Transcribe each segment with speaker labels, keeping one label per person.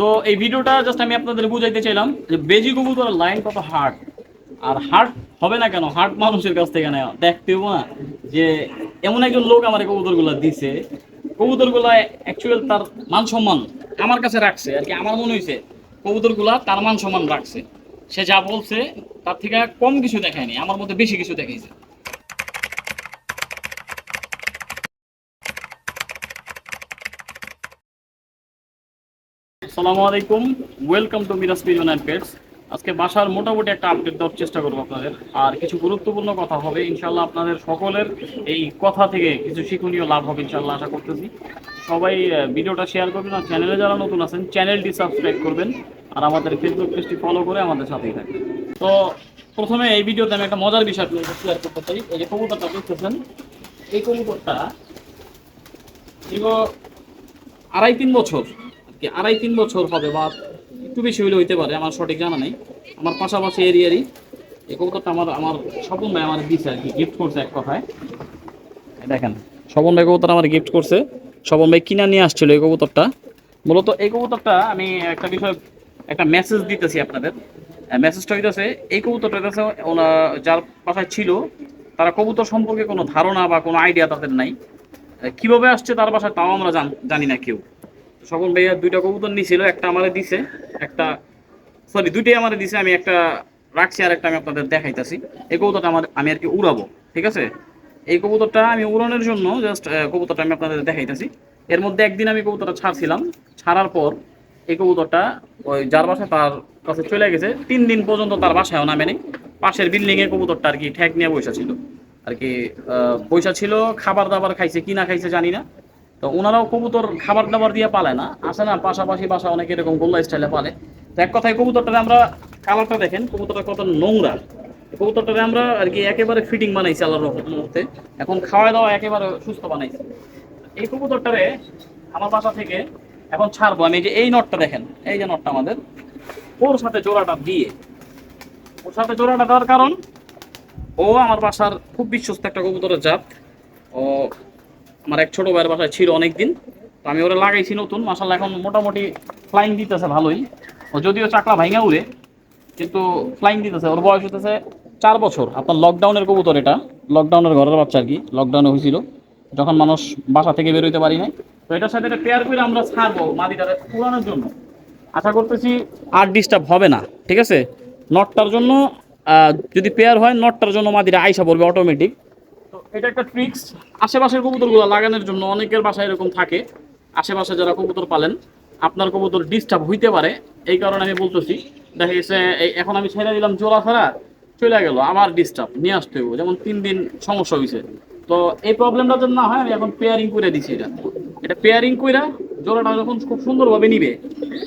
Speaker 1: তো এই ভিডিওটা জাস্ট আমি আপনাদের বুঝাইতে চাইলাম যে বেজি কবুতর লাইন কত হার্ড আর হার্ড হবে না কেন? হার্ড মানুষের কাছ থেকে নেওয়া দেখতে হব না যে এমন একজন লোক আমার কবুতরগুলো দিছে। কবুতরগুলো অ্যাকচুয়াল তার মান সম্মান আমার কাছে রাখছে। আর কি আমার মনে হয়েছে কবুতরগুলা তার মান সম্মান রাখছে। সে যা বলছে তার থেকে কম কিছু দেখায়নি, আমার মধ্যে বেশি কিছু দেখাইছে। আসসালামু আলাইকুম। Welcome to Miraj pigeon and pets আজকে বাসার মোটামুটি একটা আপডেট দেওয়ার চেষ্টা করব আপনাদের। আর কিছু গুরুত্বপূর্ণ কথা হবে। ইনশাল্লাহ আপনাদের সকলের এই কথা থেকে কিছু শিক্ষণীয় লাভ হবে ইনশাল্লাহ আশা করতেছি। সবাই ভিডিওটা শেয়ার করবেন আর চ্যানেলে যারা নতুন আছেন চ্যানেলটি সাবস্ক্রাইব করবেন। আর আমাদের ফেসবুক পেজটি ফলো করে আমাদের সাথেই থাকবেন তো প্রথমে এই ভিডিওতে আমি একটা মজার বিষয় আপনাদের শেয়ার করতে চাই। এই যে কবুতরটা দেখতেছেন, এই কবুতরটা দীর্ঘ আড়াই তিন বছর কি আড়াই তিন বছর হবে বা একটু বেশি হইলে হইতে পারে, আমার সঠিক জানা নেই। আমার পাশাপাশি এরিয়ারই এই কবুতরটা আমার আমার স্বপন ভাই আমার দিচ্ছে আর কি গিফট করছে এক কথায়। দেখেন, স্বপন ভাই কবুতর আমার গিফট করছে। স্বপন ভাই কিনা নিয়ে আসছিল এই কবুতরটা। মূলত এই কবুতরটা আমি একটা বিষয়, একটা মেসেজ দিতেছি আপনাদের। মেসেজটা হইতেছে, এই কবুতরটা হইতেছে ওনা, যার বাসায় ছিল, তারা কবুতর সম্পর্কে কোনো ধারণা বা কোনো আইডিয়া তাদের নাই। কীভাবে আসছে তার বাসায় তাও আমরা জান- জানি না কেউ। সকল ভাইয়া দুইটা কবুতর নিয়েছিল একটা আমারে দিছে, একটা সরি দুইটাই আমারে দিছে, আমি একটা রাখছি আর একটা আমি আপনাদের দেখাইতেছি। এই কবুতরটা আমার, আমি আর কি উড়াবো, ঠিক আছে? এই কবুতরটা আমি উড়ানোর জন্য জাস্ট কবুতরটা আমি আপনাদের দেখাইতাছি। এর মধ্যে একদিন আমি কবুতরটা ছাড়ছিলাম, ছাড়ার পর এই কবুতরটা ওই যার বাসায় তার কাছে চলে গেছে, তিন দিন পর্যন্ত তার বাসায়ও নামে নেই পাশের বিল্ডিং এ কবুতরটা আর কি ঠেক নিয়ে বসে ছিল। আর কি বইসা ছিল, খাবার দাবার খাইছে, কি না খাইছে জানি না। তো ওনারাও কবুতর খাবার দাবার দিয়ে পালে না। আসে না? পাশাপাশি বাসা অনেক এরকম গোল্লা স্টাইলে পালে। তো এক কথায় কবুতরটারে আমরা কালারটা দেখেন, কবুতরটা কত নোংরা। কবুতরটারে আমরা আর কি একেবারে ফিটিং বানাইছি আল্লাহর মুহূর্তে এখন খাওয়া দাওয়া একেবারে সুস্থ বানাইছি। এই কবুতরটারে আমার বাসা থেকে এখন ছাড়বো। আমি যে এই নটটা দেখেন, এই যে নটটা আমাদের। ওর সাথে জোড়াটা দিয়ে। ওর সাথে জোড়াটা দেওয়ার কারণ, ও আমার বাসার খুব বিশ্বস্ত একটা কবুতরের জাত। ও আমার এক ছোট ভাইয়ের বাসায় ছিল অনেক দিন তো আমি ওরা লাগাইছি নতুন। মাসাল্লাহ এখন মোটামুটি ফ্লাইং দিতেছে ভালোই। ও যদিও চাকলা ভাঙা উড়ে, কিন্তু ফ্লাইং দিতেছে। ওর বয়স হতেছে চার বছর। আপনার লকডাউনের কবুতর এটা। লকডাউনের ঘরের বাচ্চা আর কি। লকডাউনে হয়েছিল যখন মানুষ বাসা থেকে বেরোইতে পারি নাই। তো এটার সাথে এটা পেয়ার করে আমরা ছাড়বো মাদিটারে পুরানোর জন্য। আশা করতেছি আর ডিস্টার্ব হবে না। ঠিক আছে? নটটার জন্য যদি পেয়ার হয় নটটার জন্য মাদিরা আইসা পড়বে অটোমেটিক এটা একটা ট্রিক্স আশেপাশের কবুতরগুলো লাগানোর জন্য অনেকের বাসায় এরকম থাকে। আশেপাশে যারা কবুতর পালেন, আপনার কবুতর ডিস্টার্ব হইতে পারে। এই কারণে আমি বলতেছি, দেখা গেছে এখন আমি ছেড়ে দিলাম জোড়া ছাড়া, চলে গেল আমার ডিস্টার্ব নিয়ে আসতে হবে যেমন তিন দিন সমস্যা হয়েছে তো এই প্রবলেমটা যেন না হয়, আমি এখন পেয়ারিং করে দিছি এটা। এটা পেয়ারিং কইরা জোড়াটা যখন খুব সুন্দরভাবে নিবে,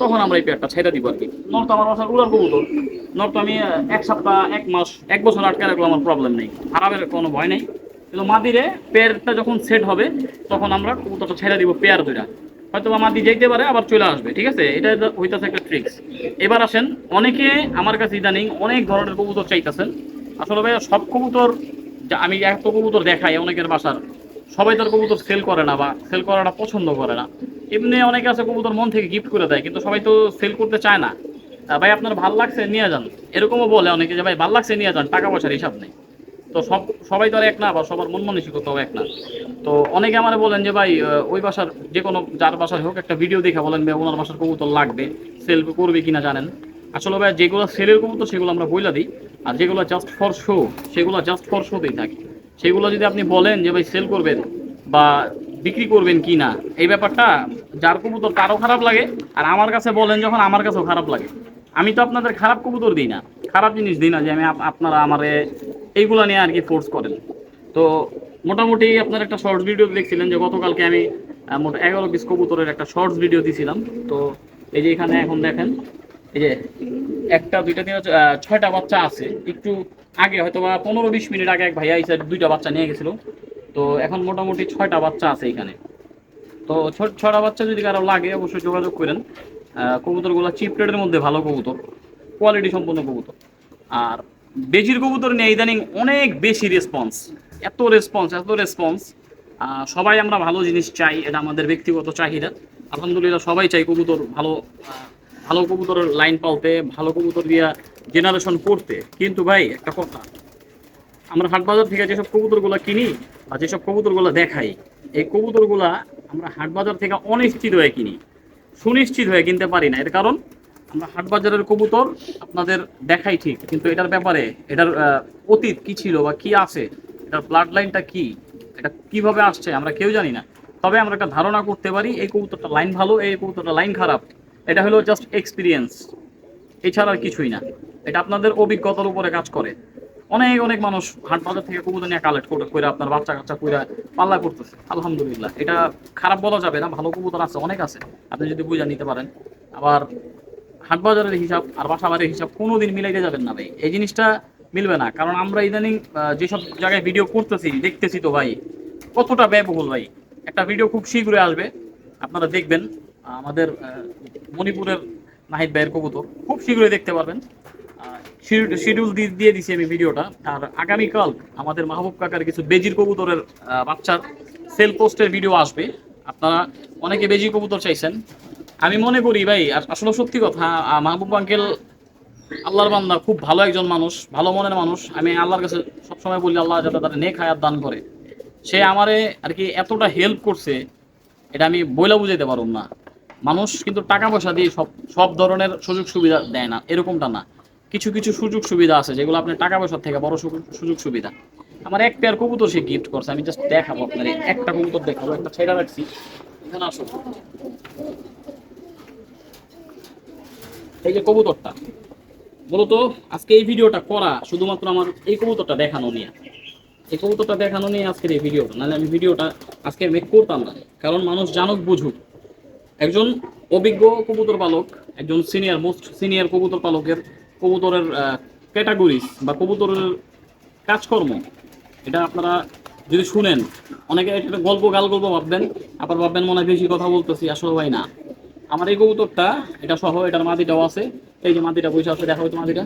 Speaker 1: তখন আমরা এই পেয়ারটা ছেড়ে দিব আর কি। নর্থ আমার বাসার উড়ার কবুতর নর্থ আমি এক সপ্তাহ, এক মাস, এক বছর আটকে রাখলে আমার প্রবলেম নেই। খারাপের কোনো ভয় নেই। কিন্তু মাদিরে, পেয়ারটা যখন সেট হবে, তখন আমরা কবুতরটা ছেড়ে দিব পেয়ার দুইটা হয়তো বা মাদি যেতে পারে, আবার চলে আসবে, ঠিক আছে? এটা হইতেছে একটা ট্রিক্স এবার আসেন, অনেকে আমার কাছে ইদানিং অনেক ধরনের কবুতর চাইতেছেন। আসলে ভাই সব কবুতর আমি এত কবুতর দেখাই অনেকের বাসার, সবাই তার কবুতর সেল করে না বা সেল করাটা পছন্দ করে না। এমনি অনেকে আছে কবুতর মন থেকে গিফট করে দেয়, কিন্তু সবাই তো সেল করতে চায় না। ভাই, আপনার ভালো লাগছে, নিয়ে যান। এরকমও বলে অনেকে যে, ভাই, ভালো লাগছে, নিয়ে যান, টাকা পয়সার হিসাব নেই। তো সব, সবাই তো আর এক না বা সবার মন মানসিকতাও এক না। তো অনেকে আমার বলেন যে, ভাই ওই বাসার যে কোনো, যার বাসার হোক, একটা ভিডিও দেখে বলেন, ভাই, ওনার বাসার কবুতর লাগবে সেল করবে কিনা জানেন? আসলে ভাই, যেগুলো সেলের কবুতর, সেগুলো আমরা বইলা দিই। আর যেগুলো জাস্ট ফর শো সেগুলো জাস্ট ফর শোতেই থাকে। সেগুলো যদি আপনি বলেন যে, ভাই সেল করবেন বা বিক্রি করবেন কি না এই ব্যাপারটা, যার কবুতর তারও খারাপ লাগে, আর আমার কাছে বলেন যখন, আমার কাছেও খারাপ লাগে। আমি তো আপনাদের খারাপ কবুতর দিই না। খারাপ জিনিস দিই না যে, আমি আপনারা আমারে এইগুলো নিয়ে আর কি ফোর্স করেন। তো মোটামুটি আপনার একটা শর্টস ভিডিও দেখছিলেন যে গতকালকে আমি মোট এগারো পিস কবুতরের একটা শর্টস ভিডিও দিছিলাম। তো এই যে এখানে এখন দেখেন এই যে একটা দুইটা আহ, ছয়টা বাচ্চা আছে। একটু আগে হয়তো বা পনেরো বিশ মিনিট আগে এক ভাইয়া এসে দুইটা বাচ্চা নিয়ে গেছিল। তো এখন মোটামুটি ছয়টা বাচ্চা আছে এখানে। তো ছটা বাচ্চা যদি কারও লাগে অবশ্যই যোগাযোগ করেন। কবুতরগুলো চিপ রেটের মধ্যে ভালো কবুতর কোয়ালিটি সম্পন্ন কবুতর। আর বেজির কবুতর নিয়ে ইদানিং অনেক বেশি রেসপন্স এত রেসপন্স এত রেসপন্স সবাই আমরা ভালো জিনিস চাই, এটা আমাদের ব্যক্তিগত চাহিদা। আলহামদুলিল্লাহ সবাই চাই কবুতর ভালো ভালো কবুতরের লাইন পালতে ভালো কবুতর দিয়া জেনারেশন করতে। কিন্তু ভাই, একটা কথা, আমরা হাটবাজার থেকে যেসব কবুতরগুলো কিনি আর যেসব কবুতরগুলো দেখাই, এই কবুতরগুলা আমরা হাটবাজার থেকে অনিশ্চিত হয়ে কিনি। সুনিশ্চিত হয়ে কিনতে পারি না। এর কারণ আমরা হাট বাজারের কবুতর আপনাদের দেখাই ঠিক, কিন্তু এটার ব্যাপারে, এটার অতীত কি ছিল বা কি আছে, এটার ব্লাড লাইনটা কি, এটা কীভাবে আসছে আমরা কেউ জানি না। তবে আমরা একটা ধারণা করতে পারি, এই কবুতরটা লাইন ভালো, এই কবুতরটা লাইন খারাপ। এটা হলো জাস্ট এক্সপিরিয়েন্স এছাড়া আর কিছুই না। এটা আপনাদের অভিজ্ঞতার উপরে কাজ করে। অনেক অনেক মানুষ হাট বাজার থেকে কবুতর নিয়ে কালেক্ট করে করে আপনার বাচ্চা কাচ্চা করে পাল্লা করতেছে। আলহামদুলিল্লাহ, এটা খারাপ বলা যাবে না, ভালো কবুতর আছে, অনেক আছে। আপনি যদি বুঝে নিতে পারেন। আবার হাট বাজারের হিসাব আর বাসা বাড়ির হিসাব কোনো দিন মিলাইতে যাবেন না ভাই। এই জিনিসটা মিলবে না, কারণ আমরা ইদানিং যেসব জায়গায় ভিডিও করতেছি, দেখতেছি তো ভাই, কতটা ব্যয়বহুল ভাই। একটা ভিডিও খুব শীঘ্রই আসবে, আপনারা দেখবেন আমাদের মণিপুরের নাহিদ ভাইয়ের কবুতর, খুব শীঘ্রই দেখতে পারবেন। শিডিউল দিয়ে দিছি আমি ভিডিওটা আর আগামীকাল আমাদের মাহবুব কাকার কিছু বেজির কবুতরের বাচ্চার সেল পোস্টের ভিডিও আসবে। আপনারা অনেকে বেজি কবুতর চাইছেন আমি মনে করি ভাই আসলে সত্যি কথা মাহবুব আঙ্কেল আল্লাহর বান্দা, খুব ভালো একজন মানুষ, ভালো মনের মানুষ। আমি আল্লাহর কাছে সবসময় বলি, আল্লাহ যাতে তার নেক হায়াত দান করে। সে আমারে আর কি এতটা হেল্প করছে, এটা আমি বইলা বুঝাইতে পারব না। মানুষ কিন্তু টাকা পয়সা দিয়ে সব সব ধরনের সুযোগ সুবিধা দেয় না, এরকমটা না। কিছু কিছু সুযোগ সুবিধা আছে, যেগুলো আপনি টাকা পয়সার থেকে বড় সুযোগ- সুবিধা। আমার এক পেয়ার কবুতর সে গিফট করছে, আমি জাস্ট দেখাবো আপনার একটা কবুতর দেখাবো, একটা ছেড়া রাখছি। এখানে আসো এই যে কবুতরটা, মূলত আজকে এই ভিডিওটা করা শুধুমাত্র আমার এই কবুতরটা দেখানো নিয়ে। এই কবুতরটা দেখানো নিয়ে আজকের এই ভিডিওটা, নাহলে আমি ভিডিওটা আজকে মেক করতাম না। কারণ মানুষ জানুক, বুঝুক। একজন অভিজ্ঞ কবুতর পালক, একজন সিনিয়র মোস্ট সিনিয়র কবুতর পালকের কবুতরের ক্যাটাগরিজ বা কবুতরের কাজকর্ম, এটা আপনারা যদি শুনেন, অনেকে এটা গল্প গাল গল্প ভাববেন, আবার ভাববেন মনে হয় বেশি কথা বলতেছি, আসলে ভাই না। আমার এই কবুতরটা, এটা সহ এটার মাদিটাও আছে। এই যে মাদিটা বসে আছে দেখা হয়তো মাটিটা।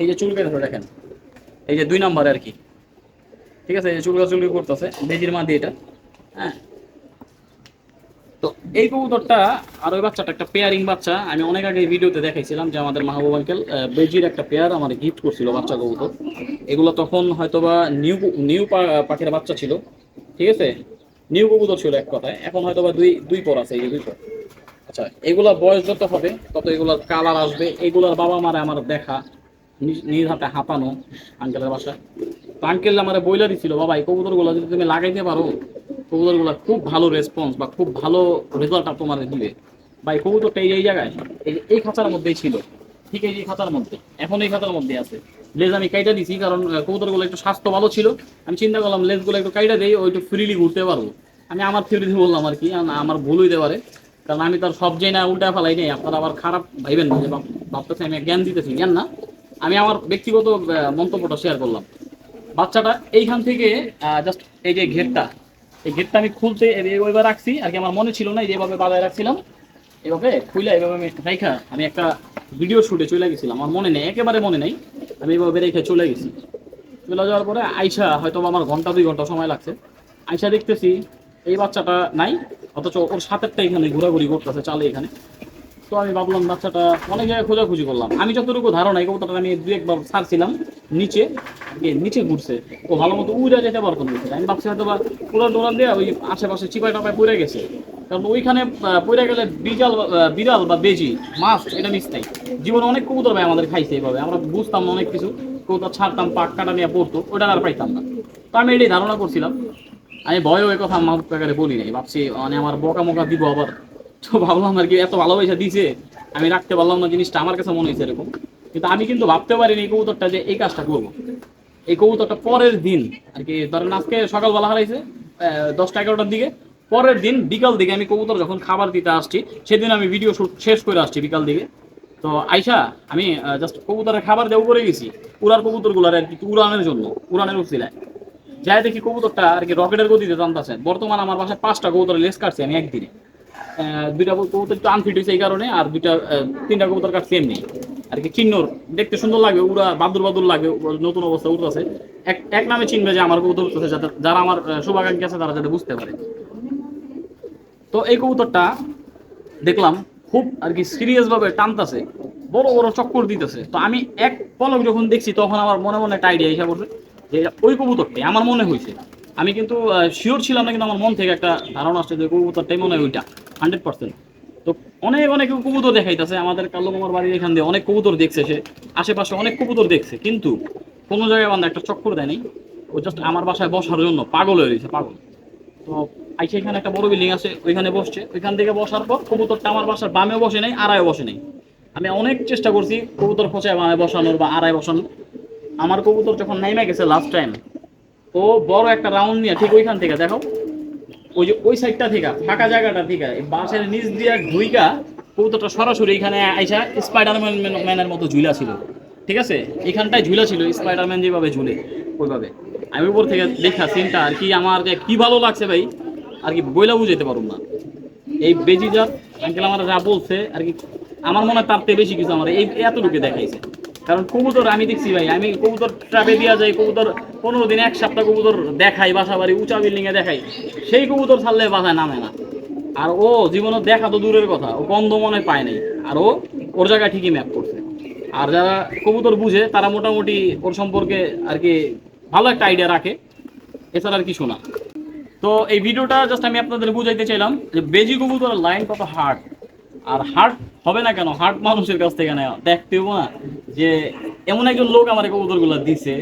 Speaker 1: এই যে চুলকে ধরে দেখেন। এই যে দুই নম্বরে আর কি। ঠিক আছে, এই যে চুলকা চুলকি করতেছে, বেজির মাদি এটা। হ্যাঁ। তো এই কবুতরটা, আর ওই বাচ্চাটা, একটা পেয়ারিং বাচ্চা। আমি অনেক আগে ভিডিওতে দেখাইছিলাম যে আমাদের মাহবুব আঙ্কেল বেজির একটা পেয়ার আমার গিফট করছিল বাচ্চা কবুতর। এগুলো তখন হয়তোবা নিউ নিউ পাখির বাচ্চা ছিল। ঠিক আছে? নিউ কবুতর ছিল এক কথায়। এখন হয়তোবা দুই দুই পর আছে, এই দুই পর। আচ্ছা এগুলা বয়স যত হবে, তত এগুলার কালার আসবে। এগুলার বাবা মারে আমার দেখা নিজ- হাতে হাঁপানো আঙ্কেলের বাসায়। তো আঙ্কেল আমার বইলা দিছিল, বাবা, এই কবুতরগুলো যদি তুমি লাগাইতে পারো কবুতরগুলো খুব ভালো রেসপন্স বা খুব ভালো রেজাল্ট তোমার দিবে। বা এই কবুতরটা এই জায়গায়, এই এই খাঁচার মধ্যেই ছিল। ঠিক এই যে খাঁচার মধ্যে, এখন এই খাঁচার মধ্যে আছে। লেজ আমি কাইটা দিছি, কারণ কবুতরগুলো একটু স্বাস্থ্য ভালো ছিল। আমি চিন্তা করলাম, লেজগুলো একটু কাইটা দিই, ওই একটু ফ্রিলি ঘুরতে পারব। আমি আমার থিওরিতে বললাম আর কি আমার ভুল হইতে পারে। কারণ আমি তার সব না উল্টা ফেলাই নেই, আপনারা আবার খারাপ ভাইবেন না যে ভাবতেছে আমি জ্ঞান দিতেছি, জ্ঞান না। আমি আমার ব্যক্তিগত মন্তব্যটা শেয়ার করলাম। বাচ্চাটা এইখান থেকে জাস্ট এই যে ঘেরটা, এই ঘেরটা আমি খুলতে ওইবার রাখছি, আর কি আমার মনে ছিল না এই যে এভাবে বাজায় রাখছিলাম, এভাবে খুলে এভাবে আমি রাইখা আমি একটা ভিডিও শুটে চলে গেছিলাম, আমার মনে নেই, একেবারে মনে নেই, আমি এভাবে রেখে চলে গেছি। চলে যাওয়ার পরে আইসা হয়তো আমার ঘণ্টা, দুই ঘণ্টা সময় লাগছে আইসা দেখতেছি, এই বাচ্চাটা নাই অথচ ওর সাথেরটা এখানে ঘোরাঘুরি করতেছে চালে এখানে। তো আমি ভাবলাম, বাচ্চাটা অনেক জায়গায় খোঁজাখুঁজি করলাম। আমি যতটুকু ধারণা, এই কবুতরটা আমি দু একবার ছাড়ছিলাম নিচে নিচে ঘুরছে। ও ভালো মতো উড়ে যেতে পারতো না আমি ভাবছি হয়তো বা উড়ান টোড়ান দিয়ে ওই আশেপাশে চিপাই টাপায় পড়ে গেছে। কারণ ওইখানে পড়ে গেলে বিড়াল বিড়াল বা বেজি, মাছ, এটা মিস নাই। জীবনে অনেক কবুতর ভাই আমাদের খাইছে এইভাবে। আমরা বুঝতাম না অনেক কিছু। কবুতর ছাড়তাম পাক কাটা নিয়ে পড়তো ওটা আর পাইতাম না। তো আমি এটাই ধারণা করছিলাম। আমি ভয়ে ওই কথা মা কাকারে বলি নাই, ভাবছি মানে আমার বকা মকা দিব আবার। তো ভাবলাম আর কি, এত ভালোবাসা দিছে, আমি রাখতে পারলাম না, জিনিসটা আমার কাছে মনে হয়েছে এরকম। কিন্তু আমি কিন্তু ভাবতে পারিনি এই কবুতরটা যে এই কাজটা করব। এই কবুতরটা পরের দিন, আর কি, ধরেন আজকে সকালবেলা হারাইছে দশটা এগারোটার দিকে, পরের দিন বিকাল দিকে আমি কবুতর যখন খাবার দিতে আসছি, সেদিন আমি ভিডিও শুট শেষ করে আসছি বিকাল দিকে। তো আইসা, আমি জাস্ট কবুতরের খাবার দেবো করে গেছি, উড়ার কবুতরগুলোর আর কি উড়ানের জন্য, উড়ানের উচিলায়। যাই দেখি কবুতরটা আর কি রকেটের গতিতে জানতেছে। বর্তমান আমার বাসায় পাঁচটা কবুতরের লেস কাটছি আমি একদিনে। দুইটা কবুতর একটু আনফিট হয়েছে এই কারণে আর দুইটা তিনটা কবুতর কাটছি এমনি। আর কি চিহ্নর, দেখতে সুন্দর লাগবে উড়া, বাদুর বাদুর লাগবে নতুন অবস্থা উঠতেছে এক এক নামে চিনবে যে আমার কবুতর উঠতেছে যাতে যারা আমার শুভাকাঙ্ক্ষী আছে তারা যাতে বুঝতে পারে। তো এই কবুতরটা দেখলাম খুব আর কি সিরিয়াসভাবে টানতেছে, বড় বড় চক্কর দিতেছে। তো আমি এক পলক যখন দেখছি তখন আমার মনে মনে একটা আইডিয়া হিসাব করছে যে ওই কবুতরটাই, আমার মনে হয়েছে। আমি কিন্তু শিওর ছিলাম না, কিন্তু আমার মন থেকে একটা ধারণা আসছে যে কবুতরটাই মনে হয় ওইটা হান্ড্রেড পার্সেন্ট তো অনেক অনেক কবুতর দেখাইতেছে, আমাদের কালো মামার বাড়ির এখান দিয়ে অনেক কবুতর দেখছে সে, আশেপাশে অনেক কবুতর দেখছে, কিন্তু কোনো জায়গায় বান্ধা একটা চক্কর দেয়নি ও জাস্ট আমার বাসায় বসার জন্য পাগল হয়ে গেছে পাগল। তো আইসে এখানে একটা বড় বিল্ডিং আছে, ওইখানে বসছে, ওইখান থেকে বসার পর কবুতরটা আমার বাসার বামেও বসে নেই আড়ায় বসে নেই। আমি অনেক চেষ্টা করছি কবুতর খোঁচায় বামে বসানোর বা আড়ায় বসানোর আমার কবুতর যখন নাইমে গেছে লাস্ট টাইম ও বড় একটা রাউন্ড নিয়ে ঠিক ওইখান থেকে, দেখো, ওই যে ওই সাইডটা থেকে, ফাঁকা জায়গাটা থেকে বাঁশের নিচ দিয়ে ঢুইকা কবুতরটা সরাসরি এখানে আইসা স্পাইডারম্যান ম্যানের মতো ঝুলা ছিল। ঠিক আছে? এখানটায় ঝুলা ছিল স্পাইডারম্যান যেভাবে ঝুলে, ওইভাবে। আমি উপর থেকে দেখা সিনটা আর কি আমার যে কি ভালো লাগছে ভাই, আর কি বইলা বুঝাইতে পারুম না। এই বেজিজাত আঙ্কেল আমার যা বলছে, আর কি আমার মনে হয় তার বেশি কিছু আমার এই এতটুকু দেখাইছে। কারণ কবুতর আমি দেখছি ভাই, আমি কবুতর ট্রাপে দিয়া যাই, কবুতর পনেরো দিন এক সপ্তাহ কবুতর দেখাই বাসা বাড়ি উঁচা বিল্ডিং এ দেখাই। সেই কবুতর ছাড়লে বাসায় নামে না। আর ও জীবনে দেখা তো দূরের কথা, ও গন্ধ মনে পায় নাই। আর ও, ওর জায়গায় ঠিকই ম্যাপ করছে। আর যারা কবুতর বুঝে, তারা মোটামুটি ওর সম্পর্কে আর কি ভালো একটা আইডিয়া রাখে। এছাড়া আর কিছু না। তো এই ভিডিওটা জাস্ট আমি আপনাদের বুঝাইতে চাইলাম যে বেজি কবুতরের লাইন কত হার্ড আর হার্ট হবে না কেন? হার্ট মানুষের কাছ থেকে নেওয়া দেখতেও না যে এমন একজন লোক আমার কবুতরগুলো দিছে।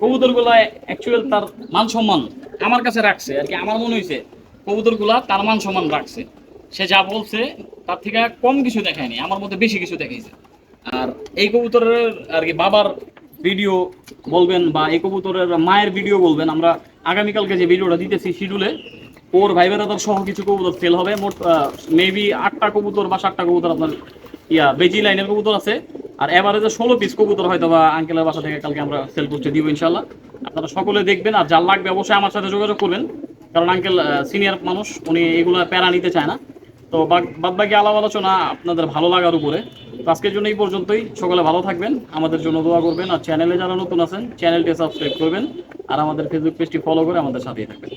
Speaker 1: কবুতরগুলা অ্যাকচুয়াল তার মান সম্মান আমার কাছে রাখছে। আর কি আমার মনে হয়েছে কবুতরগুলা তার মান সম্মান রাখছে। সে যা বলছে, তার থেকে কম কিছু দেখায়নি, আমার মধ্যে বেশি কিছু দেখাইছে। আর এই কবুতরের, আর কি বাবার ভিডিও বলবেন বা এই কবুতরের মায়ের ভিডিও বলবেন, আমরা আগামীকালকে যে ভিডিওটা দিতেছি শিডিউলে ওর ভাই বেড়াদার সহ কিছু কবুতর ফেল হবে। মোট মেবি আটটা কবুতর বা সাতটা কবুতর আপনার ইয়া, বেজি লাইনের কবুতর আছে। আর এভারেজে ষোলো পিস কবুতর হয়তো বা আঙ্কেলের বাসা থেকে কালকে আমরা সেল করতে দিব ইনশাল্লাহ আপনারা সকলে দেখবেন আর যার লাগবে অবশ্যই আমার সাথে যোগাযোগ করবেন। কারণ আঙ্কেল সিনিয়র মানুষ, উনি এগুলো প্যারা নিতে চায় না। তো বাদ বাকি আলাপ আলোচনা আপনাদের ভালো লাগার উপরে। তো আজকের জন্য এই পর্যন্তই। সকলে ভালো থাকবেন, আমাদের জন্য দোয়া করবেন। আর চ্যানেলে যারা নতুন আছেন চ্যানেলটি সাবস্ক্রাইব করবেন। আর আমাদের ফেসবুক পেজটি ফলো করে আমাদের সাথেই থাকবেন।